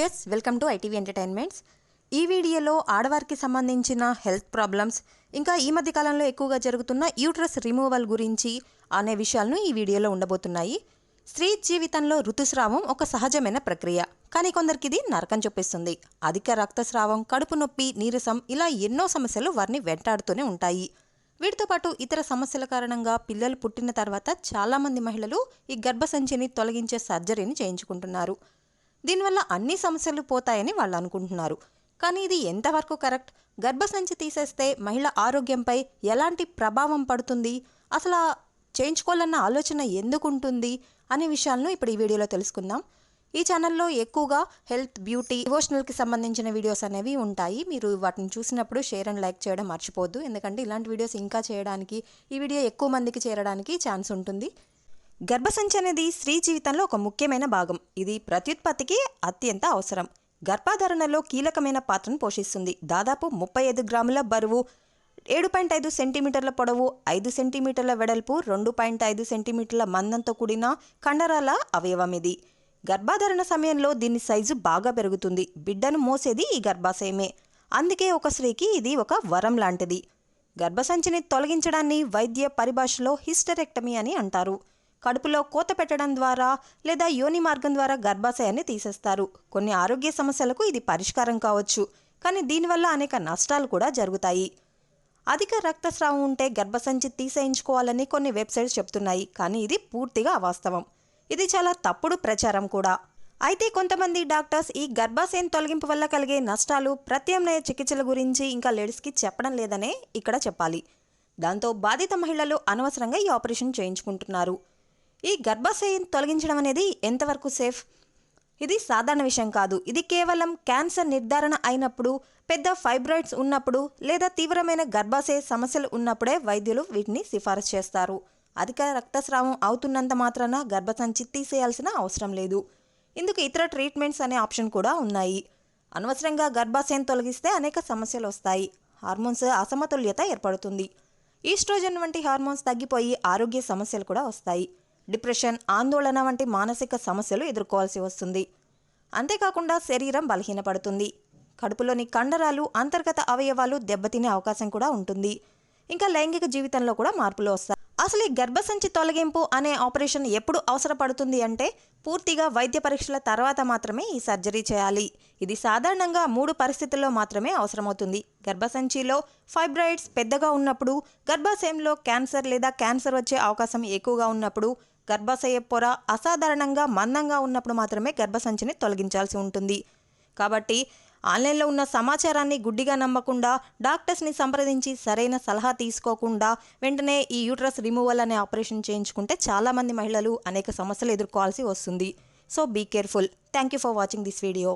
Viewers welcome to ITV entertainments ఈ వీడియోలో ఆడవారికి సంబంధించిన హెల్త్ ప్రాబ్లమ్స్ ఇంకా ఈ మధ్య కాలంలో ఎక్కువగా జరుగుతున్న యూట్రస్ రిమూవల్ గురించి అనే విషయాలను ఈ వీడియోలో ఉండబోతున్నాయి. స్త్రీ జీవితంలో ఋతుస్రావం ఒక సహజమైన ప్రక్రియ కానీ కొందరికి ఇది నరకం చూపిస్తుంది. అధిక రక్తస్రావం కడుపు నొప్పి నీరసం ఇలా ఎన్నో సమస్యలు వారిని వెంటాడుతూనే ఉంటాయి. వీటితో పాటు ఇతర సమస్యల కారణంగా పిల్లలు పుట్టిన తర్వాత చాలామంది మహిళలు ఈ గర్భసంచిని తొలగించే సర్జరీని చేయించుకుంటున్నారు. దీనివల్ల అన్ని సమస్యలు పోతాయని వాళ్ళు అనుకుంటున్నారు. కానీ ఇది ఎంతవరకు కరెక్ట్? గర్భసంచి తీసేస్తే మహిళ ఆరోగ్యంపై ఎలాంటి ప్రభావం పడుతుంది? అసలు చేయించుకోవాలన్న ఆలోచన ఎందుకు ఉంటుంది అనే విషయాలను ఇప్పుడు ఈ వీడియోలో తెలుసుకుందాం. ఈ ఛానల్లో ఎక్కువగా హెల్త్ బ్యూటీ డివోషనల్కి సంబంధించిన వీడియోస్ అనేవి ఉంటాయి. మీరు వాటిని చూసినప్పుడు షేర్ అండ్ లైక్ చేయడం మర్చిపోద్దు ఎందుకంటే ఇలాంటి వీడియోస్ ఇంకా చేయడానికి ఈ వీడియో ఎక్కువ మందికి చేరడానికి ఛాన్స్ ఉంటుంది. గర్భసంచి అనేది స్త్రీ జీవితంలో ఒక ముఖ్యమైన భాగం. ఇది ప్రత్యుత్పత్తికి అత్యంత అవసరం. గర్భధారణలో కీలకమైన పాత్రను పోషిస్తుంది. దాదాపు ముప్పై ఐదు గ్రాముల బరువు ఏడు పాయింట్ ఐదు సెంటీమీటర్ల పొడవు ఐదు సెంటీమీటర్ల వెడల్పు రెండు పాయింట్ ఐదు సెంటీమీటర్ల మందంతో కూడిన కండరాల అవయవం ఇది. గర్భధారణ సమయంలో దీని సైజు బాగా పెరుగుతుంది. బిడ్డను మోసేది ఈ గర్భాశయమే. అందుకే ఒక స్త్రీకి ఇది ఒక వరం లాంటిది. గర్భసంచిని తొలగించడాన్ని వైద్య పరిభాషలో హిస్టరెక్టమీ అని అంటారు. కడుపులో కోత పెట్టడం ద్వారా లేదా యోని మార్గం ద్వారా గర్భాశయాన్ని తీసేస్తారు. కొన్ని ఆరోగ్య సమస్యలకు ఇది పరిష్కారం కావచ్చు కానీ దీనివల్ల అనేక నష్టాలు కూడా జరుగుతాయి. అధిక రక్తస్రావం ఉంటే గర్భసంచి తీసేయించుకోవాలని కొన్ని వెబ్సైట్స్ చెప్తున్నాయి కానీ ఇది పూర్తిగా అవాస్తవం. ఇది చాలా తప్పుడు ప్రచారం కూడా. అయితే కొంతమంది డాక్టర్స్ ఈ గర్భాశయం తొలగింపు వల్ల కలిగే నష్టాలు ప్రత్యామ్నాయ చికిత్సల గురించి ఇంకా లేడీస్కి చెప్పడం లేదనే ఇక్కడ చెప్పాలి. దాంతో బాధిత మహిళలు అనవసరంగా ఈ ఆపరేషన్ చేయించుకుంటున్నారు. ఈ గర్భాశయం తొలగించడం అనేది ఎంతవరకు సేఫ్ ఇది సాధారణ విషయం కాదు. ఇది కేవలం క్యాన్సర్ నిర్ధారణ అయినప్పుడు పెద్ద ఫైబ్రాయిడ్స్ ఉన్నప్పుడు లేదా తీవ్రమైన గర్భాశయ సమస్యలు ఉన్నప్పుడే వైద్యులు వీటిని సిఫారసు చేస్తారు. అధిక రక్తస్రావం అవుతున్నంత మాత్రాన గర్భసంచి తీసేయాల్సిన అవసరం లేదు. ఇందుకు ఇతర ట్రీట్మెంట్స్ అనే ఆప్షన్ కూడా ఉన్నాయి. అనవసరంగా గర్భాశయం తొలగిస్తే అనేక సమస్యలు వస్తాయి. హార్మోన్స్ అసమతుల్యత ఏర్పడుతుంది. ఈస్ట్రోజన్ వంటి హార్మోన్స్ తగ్గిపోయి ఆరోగ్య సమస్యలు కూడా వస్తాయి. డిప్రెషన్ ఆందోళన వంటి మానసిక సమస్యలు ఎదుర్కోవాల్సి వస్తుంది. అంతేకాకుండా శరీరం బలహీనపడుతుంది. కడుపులోని కండరాలు అంతర్గత అవయవాలు దెబ్బతినే అవకాశం కూడా ఉంటుంది. ఇంకా లైంగిక జీవితంలో కూడా మార్పులు వస్తాయి. అసలు ఈ గర్భసంచి తొలగింపు అనే ఆపరేషన్ ఎప్పుడు అవసరపడుతుంది అంటే పూర్తిగా వైద్య పరీక్షల తర్వాత మాత్రమే ఈ సర్జరీ చేయాలి. ఇది సాధారణంగా మూడు పరిస్థితుల్లో మాత్రమే అవసరమవుతుంది. గర్భసంచిలో ఫైబ్రాయిడ్స్ పెద్దగా ఉన్నప్పుడు గర్భాశయంలో క్యాన్సర్ లేదా క్యాన్సర్ వచ్చే అవకాశం ఎక్కువగా ఉన్నప్పుడు గర్భాశయ పొర అసాధారణంగా మందంగా ఉన్నప్పుడు మాత్రమే గర్భసంచిని తొలగించాల్సి ఉంటుంది. కాబట్టి ఆన్లైన్లో ఉన్న సమాచారాన్ని గుడ్డిగా నమ్మకుండా డాక్టర్స్ని సంప్రదించి సరైన సలహా తీసుకోకుండా వెంటనే ఈ యూట్రస్ రిమూవల్ అనే ఆపరేషన్ చేయించుకుంటే చాలామంది మహిళలు అనేక సమస్యలు ఎదుర్కోవాల్సి వస్తుంది. So be careful. Thank you for watching this video.